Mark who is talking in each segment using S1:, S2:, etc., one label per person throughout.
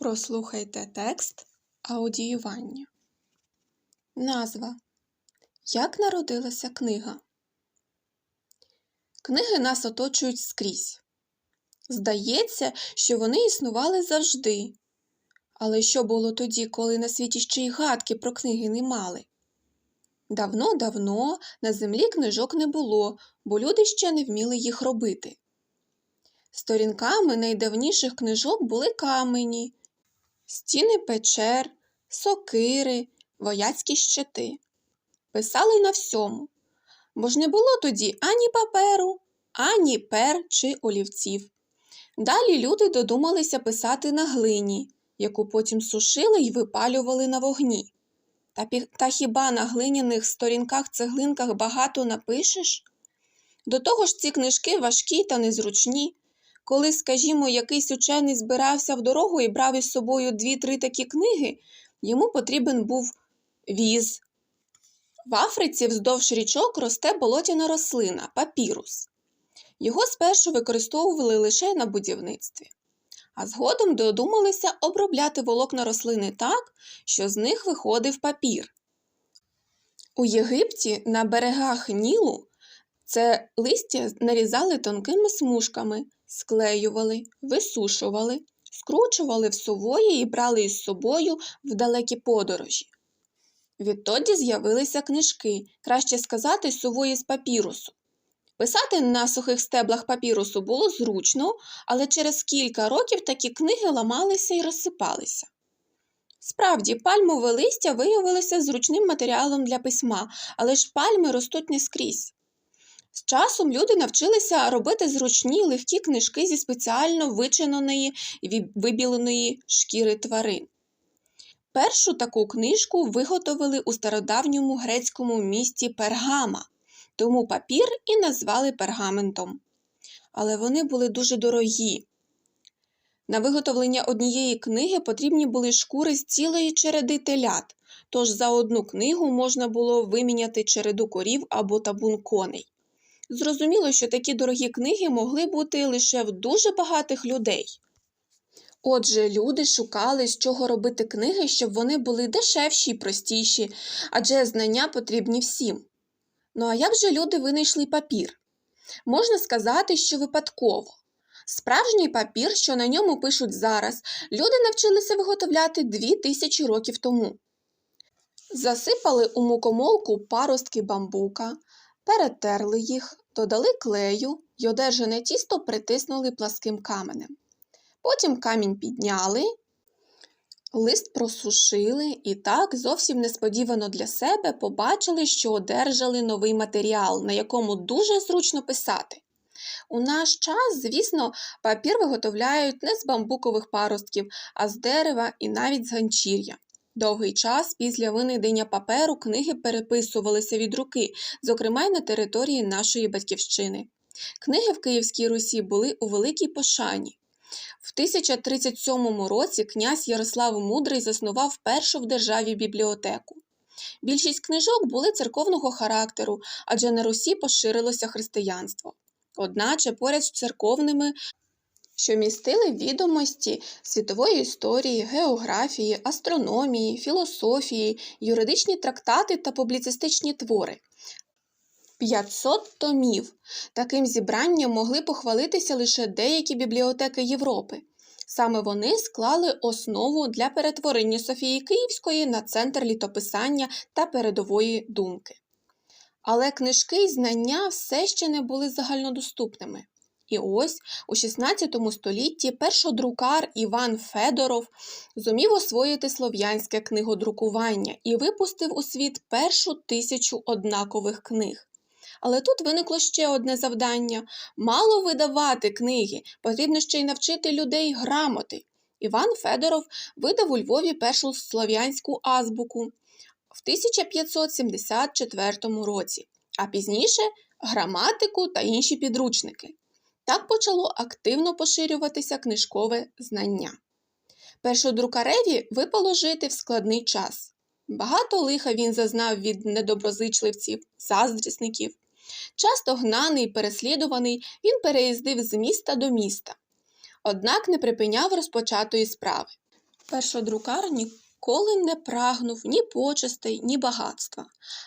S1: Прослухайте текст аудіювання. Назва. Як народилася книга? Книги нас оточують скрізь. Здається, що вони існували завжди. Але що було тоді, коли на світі ще й гадки про книги не мали? Давно-давно на землі книжок не було, бо люди ще не вміли їх робити. Сторінками найдавніших книжок були камені, стіни печер, сокири, вояцькі щити. Писали на всьому, бо ж не було тоді ані паперу, ані пер чи олівців. Далі люди додумалися писати на глині, яку потім сушили й випалювали на вогні. Та, та хіба на глиняних сторінках цеглинках багато напишеш? До того ж ці книжки важкі та незручні. Коли, скажімо, якийсь учений збирався в дорогу і брав із собою дві-три такі книги, йому потрібен був віз. В Африці вздовж річок росте болотяна рослина папірус. Його спершу використовували лише на будівництві, а згодом додумалися обробляти волокна рослини так, що з них виходив папір. У Єгипті на берегах Нілу це листя нарізали тонкими смужками, склеювали, висушували, скручували в сувої і брали із собою в далекі подорожі. Відтоді з'явилися книжки, краще сказати, сувої з папірусу. Писати на сухих стеблах папірусу було зручно, але через кілька років такі книги ламалися і розсипалися. Справді, пальмове листя виявилося зручним матеріалом для письма, але ж пальми ростуть не скрізь. З часом люди навчилися робити зручні легкі книжки зі спеціально вичиненої і вибіленої шкіри тварин. Першу таку книжку виготовили у стародавньому грецькому місті Пергама, тому папір і назвали пергаментом. Але вони були дуже дорогі. На виготовлення однієї книги потрібні були шкури з цілої череди телят, тож за одну книгу можна було виміняти череду корів або табун коней. Зрозуміло, що такі дорогі книги могли бути лише в дуже багатих людей. Отже, люди шукали, з чого робити книги, щоб вони були дешевші й простіші, адже знання потрібні всім. Ну а як же люди винайшли папір? Можна сказати, що випадково. Справжній папір, що на ньому пишуть зараз, люди навчилися виготовляти дві тисячі років тому. Засипали у мукомолку паростки бамбука, перетерли їх, додали клею й одержане тісто притиснули пласким каменем. Потім камінь підняли, лист просушили і так зовсім несподівано для себе побачили, що одержали новий матеріал, на якому дуже зручно писати. У наш час, звісно, папір виготовляють не з бамбукових паростків, а з дерева і навіть з ганчір'я. Довгий час після винайдення паперу книги переписувалися від руки, зокрема й на території нашої батьківщини. Книги в Київській Русі були у великій пошані. В 1037 році князь Ярослав Мудрий заснував першу в державі бібліотеку. Більшість книжок були церковного характеру, адже на Русі поширилося християнство. Одначе поряд з церковними, що містили відомості світової історії, географії, астрономії, філософії, юридичні трактати та публіцистичні твори. 500 томів. Таким зібранням могли похвалитися лише деякі бібліотеки Європи. Саме вони склали основу для перетворення Софії Київської на центр літописання та передової думки. Але книжки й знання все ще не були загальнодоступними. І ось у 16 столітті першодрукар Іван Федоров зумів освоїти слов'янське книгодрукування і випустив у світ першу тисячу однакових книг. Але тут виникло ще одне завдання мало видавати книги, потрібно ще й навчити людей грамоти. Іван Федоров видав у Львові першу слов'янську азбуку в 1574 році, а пізніше граматику та інші підручники. Так почало активно поширюватися книжкове знання. Першодрукареві випало жити в складний час. Багато лиха він зазнав від недоброзичливців, заздрісників. Часто гнаний і переслідуваний, він переїздив з міста до міста. Однак не припиняв розпочатої справи. Першодрукар ніколи не прагнув ні почестей, ні багатства.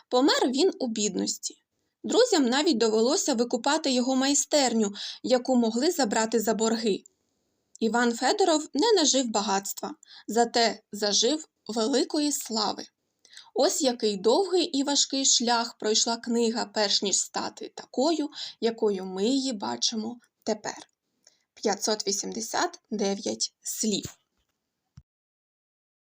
S1: Помер він у бідності. Друзям навіть довелося викупати його майстерню, яку могли забрати за борги. Іван Федоров не нажив багатства, зате зажив великої слави. Ось який довгий і важкий шлях пройшла книга, перш ніж стати такою, якою ми її бачимо тепер. 589 слів.